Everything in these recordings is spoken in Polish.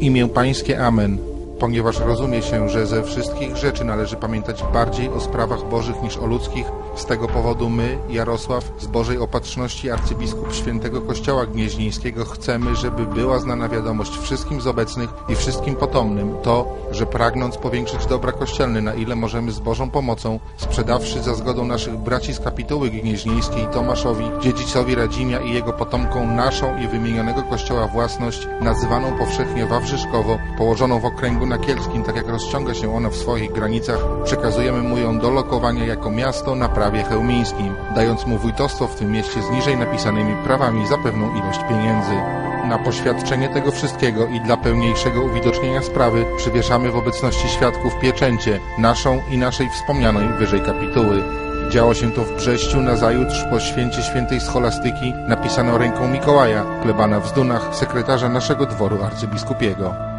Imię Pańskie Amen. Ponieważ rozumie się, że ze wszystkich rzeczy należy pamiętać bardziej o sprawach bożych niż o ludzkich, z tego powodu my, Jarosław, z Bożej Opatrzności arcybiskup Świętego Kościoła Gnieźnieńskiego chcemy, żeby była znana wiadomość wszystkim z obecnych i wszystkim potomnym to, że pragnąc powiększyć dobra kościelne, na ile możemy z Bożą pomocą, sprzedawszy za zgodą naszych braci z kapituły gnieźnieńskiej Tomaszowi, dziedzicowi Radzimia i jego potomkom naszą i wymienionego kościoła własność, nazywaną powszechnie Wawrzyszkowo, położoną w okręgu nakielskim, tak jak rozciąga się ona w swoich granicach, przekazujemy mu ją do lokowania jako miasto na prawie chełmińskim, dając mu wójtostwo w tym mieście z niżej napisanymi prawami za pewną ilość pieniędzy. Na poświadczenie tego wszystkiego i dla pełniejszego uwidocznienia sprawy przywieszamy w obecności świadków pieczęcie, naszą i naszej wspomnianej wyżej kapituły. Działo się to w Brześciu nazajutrz po święcie świętej scholastyki napisano ręką Mikołaja, plebana w Zdunach, sekretarza naszego dworu arcybiskupiego.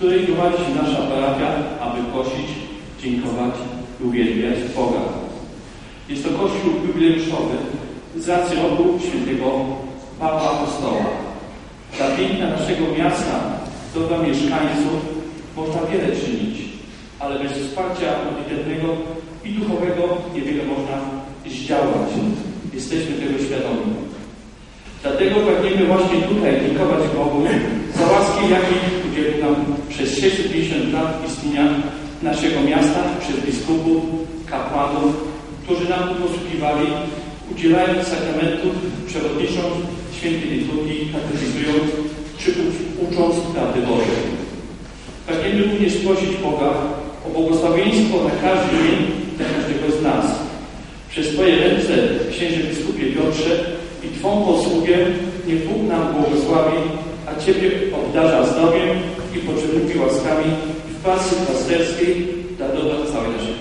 Której gromadzi się nasza parafia, aby prosić, dziękować i uwielbiać Boga. Jest to kościół jubileuszowy z racji roku świętego Pawła Apostoła. Dla piękna naszego miasta, dobra mieszkańców można wiele czynić, ale bez wsparcia modlitewnego i duchowego niewiele można zdziałać. Jesteśmy tego świadomi. Dlatego pragniemy właśnie tutaj dziękować Bogu za łaski, jakiej udzielił nam przez 650 lat istnienia naszego miasta, przez biskupów, kapłanów, którzy nam posługiwali, udzielając sakramentów, przewodnicząc świętej liturgii, katechizując czy uc- ucząc prawdy Bożej. Pragniemy również prosić Boga o błogosławieństwo na każdy dzień dla każdego z nas. Przez Twoje ręce, księże biskupie Piotrze, Twą posługę niech Bóg nam błogosławi, a Ciebie obdarza zdrowiem i potrzebnymi łaskami w pracy pasterskiej dla dobra całej naszej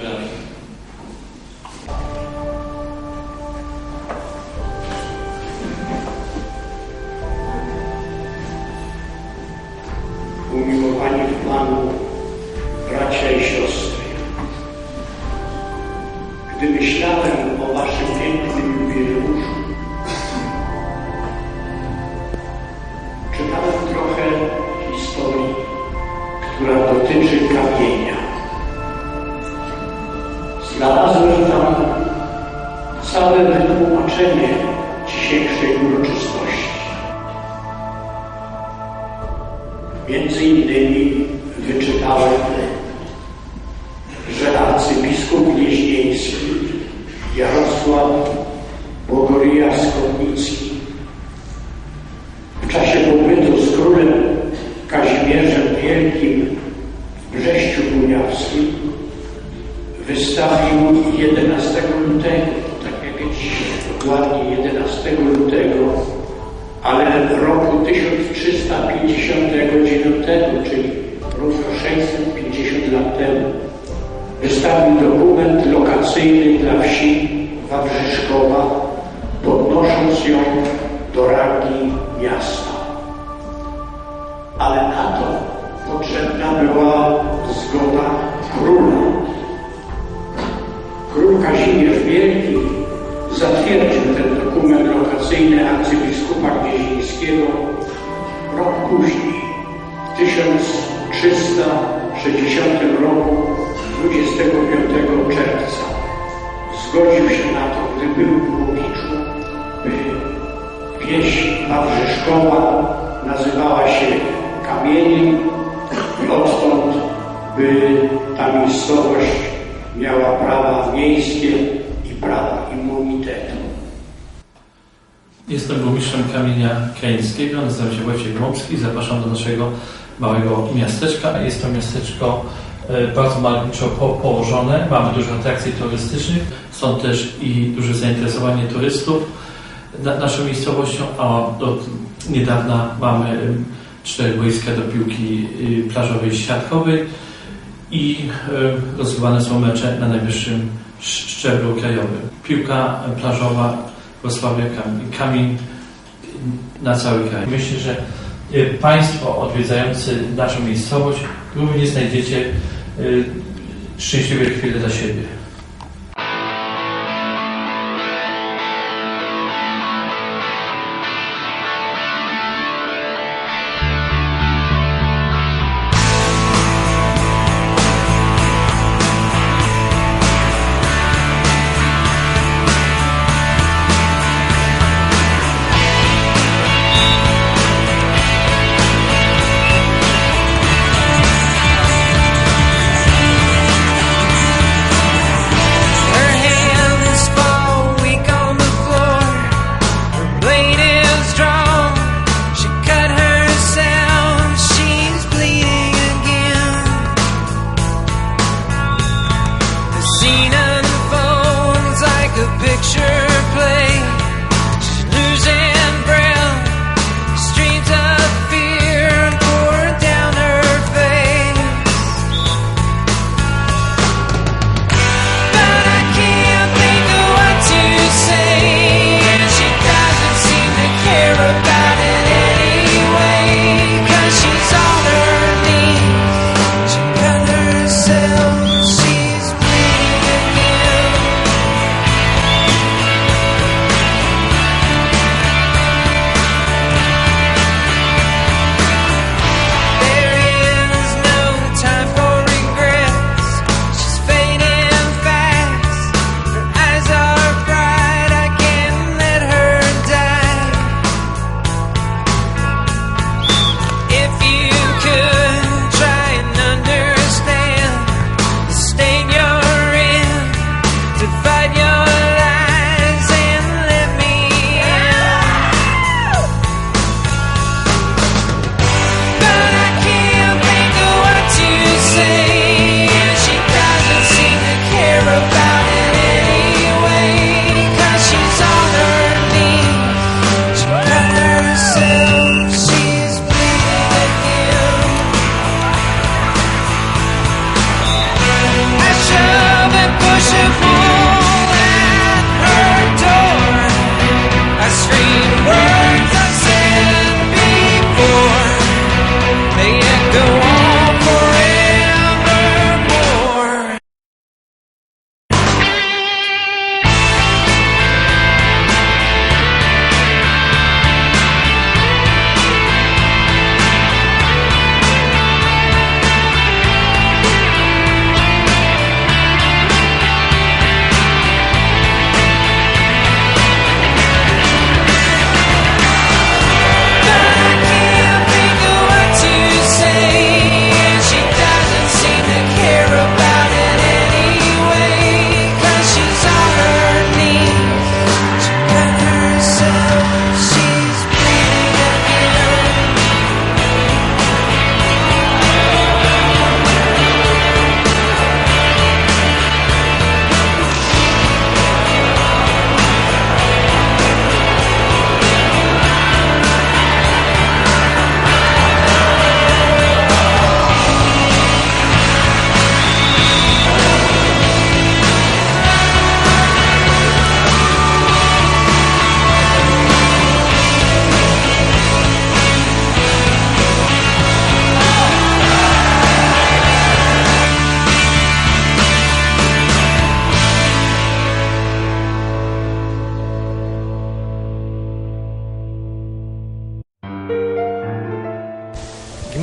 całe wytłumaczenie dzisiejszej uroczystości. Między innymi 11 lutego ale w roku 1359, czyli równo 650 lat temu, wystawił dokument lokacyjny dla wsi Wawrzyszkowa, podnosząc ją do rangi miasta. Ale na to potrzebna była zgoda króla. Król Kazimierz Wielki zatwierdził ten dokument lokacyjny arcybiskupa gnieźnieńskiego rok później, w 1360 roku, 25 czerwca. Zgodził się na to, gdy był w Łowiczu, by wieś Wawrzyszkowa nazywała się Kamieniem i odtąd, by ta miejscowość miała prawa miejskie i prawa immunitetu. Jestem burmistrzem Kamienia Krajeńskiego, nazywam się Wojciech Łomski, zapraszam do naszego małego miasteczka. Jest to miasteczko e, bardzo malowniczo po, położone, mamy dużo atrakcji turystycznych, stąd też i duże zainteresowanie turystów na, naszą miejscowością, a od niedawna mamy em, cztery boiska do piłki y, plażowej i siatkowej i e, rozgrywane są mecze na najwyższym sz- szczeblu krajowym. Piłka plażowa Wrocławia Kamień, kamień na cały kraj. Myślę, że e, Państwo odwiedzający naszą miejscowość również znajdziecie e, szczęśliwe chwile dla siebie.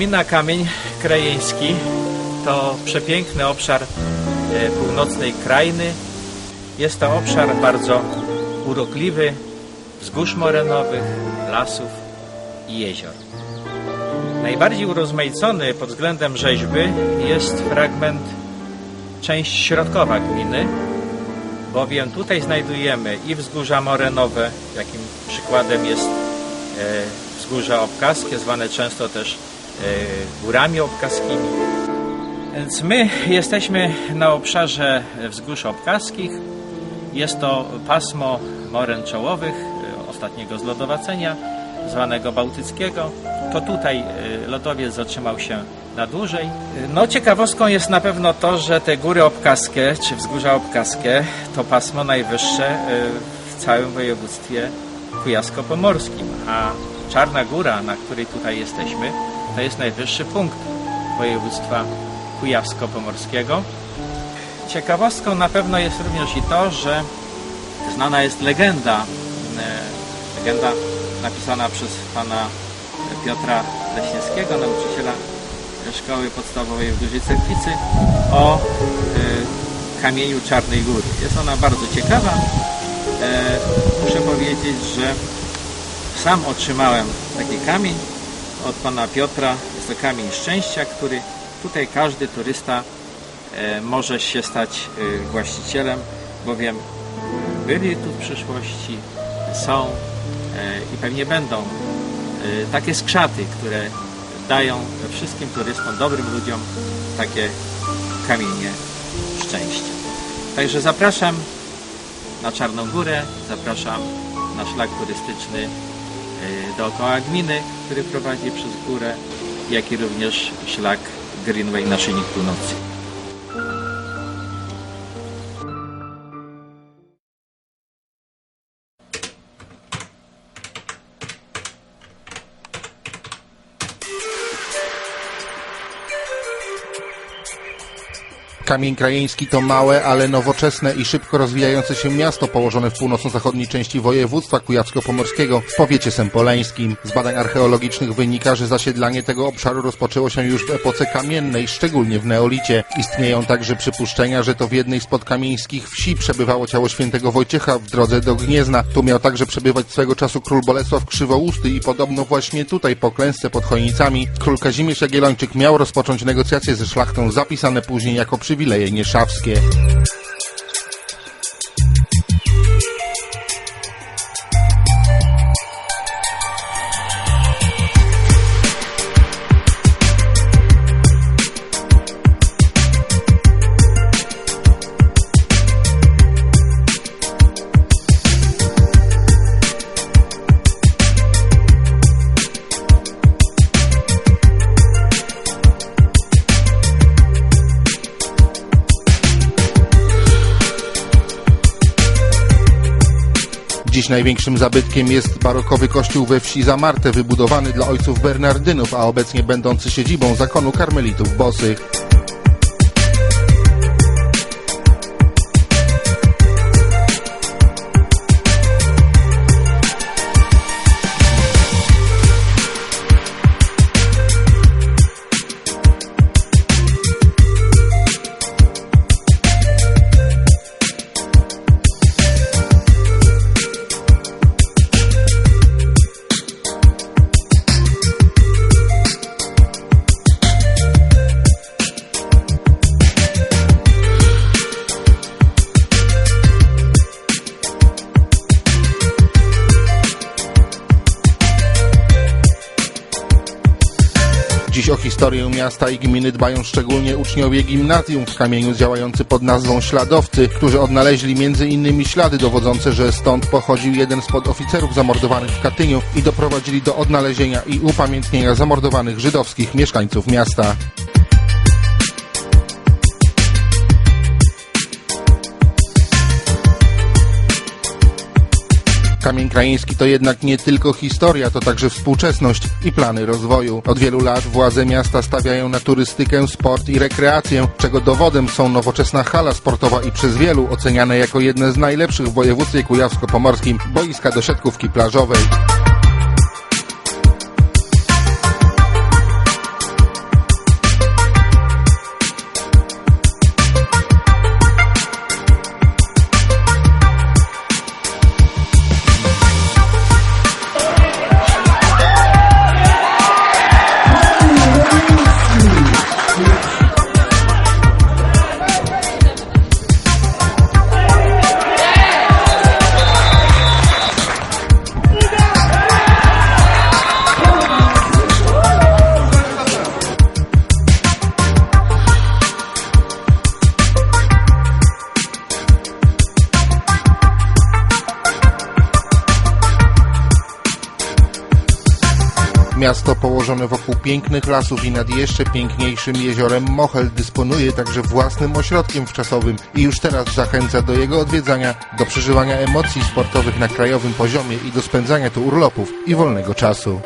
Gmina Kamień Krajeński to przepiękny obszar e, północnej krainy. Jest to obszar bardzo urokliwy, wzgórz morenowych, lasów i jezior. Najbardziej urozmaicony pod względem rzeźby jest fragment część środkowa gminy, bowiem tutaj znajdujemy i wzgórza morenowe, jakim przykładem jest e, wzgórza obkaskie, zwane często też górami obkaskimi. Więc my jesteśmy na obszarze wzgórz obkaskich. Jest to pasmo moren czołowych, e, ostatniego zlodowacenia, zwanego bałtyckiego. To tutaj e, lodowiec zatrzymał się na dłużej. E, No ciekawostką jest na pewno to, że te góry obkaskie, czy wzgórza obkaskie, to pasmo najwyższe e, w całym województwie kujawsko-pomorskim, a Czarna Góra, na której tutaj jesteśmy, to jest najwyższy punkt województwa kujawsko-pomorskiego. Ciekawostką na pewno jest również i to, że znana jest legenda, e, legenda napisana przez pana Piotra Leśniewskiego, nauczyciela szkoły podstawowej w Dużej Cerkwicy o e, kamieniu Czarnej Góry. Jest ona bardzo ciekawa. E, muszę powiedzieć, że sam otrzymałem taki kamień od pana Piotra. To kamień szczęścia, który tutaj każdy turysta e, może się stać e, właścicielem, bowiem byli tu w przyszłości, są e, i pewnie będą takie skrzaty, które dają wszystkim turystom, dobrym ludziom takie kamienie szczęścia. Także zapraszam na Czarną Górę, zapraszam na szlak turystyczny dookoła gminy, który prowadzi przez górę, jak i również szlak Greenway Naszyjnik Północy. Kamień Krajeński to małe, ale nowoczesne i szybko rozwijające się miasto położone w północno-zachodniej części województwa kujawsko-pomorskiego w powiecie sempoleńskim. Z badań archeologicznych wynika, że zasiedlanie tego obszaru rozpoczęło się już w epoce kamiennej, szczególnie w neolicie. Istnieją także przypuszczenia, że to w jednej z podkamieńskich wsi przebywało ciało świętego Wojciecha w drodze do Gniezna. Tu miał także przebywać swego czasu król Bolesław Krzywousty i podobno właśnie tutaj po klęsce pod Chojnicami król Kazimierz Jagiellończyk miał rozpocząć negocjacje ze szlachtą zapisane później jako przywileje nieszawskie. Dziś największym zabytkiem jest barokowy kościół we wsi Zamarte, wybudowany dla ojców Bernardynów, a obecnie będący siedzibą zakonu karmelitów bosych. Historię miasta i gminy dbają szczególnie uczniowie gimnazjum w kamieniu działający pod nazwą Śladowcy, którzy odnaleźli między innymi ślady dowodzące, że stąd pochodził jeden z podoficerów zamordowanych w Katyniu i doprowadzili do odnalezienia i upamiętnienia zamordowanych żydowskich mieszkańców miasta. Kamień Krajeński to jednak nie tylko historia, to także współczesność i plany rozwoju. Od wielu lat władze miasta stawiają na turystykę, sport i rekreację, czego dowodem są nowoczesna hala sportowa i przez wielu oceniane jako jedne z najlepszych w województwie kujawsko-pomorskim boiska do siatkówki plażowej. Miasto położone wokół pięknych lasów i nad jeszcze piękniejszym jeziorem Mochel dysponuje także własnym ośrodkiem wczasowym i już teraz zachęca do jego odwiedzania, do przeżywania emocji sportowych na krajowym poziomie i do spędzania tu urlopów i wolnego czasu.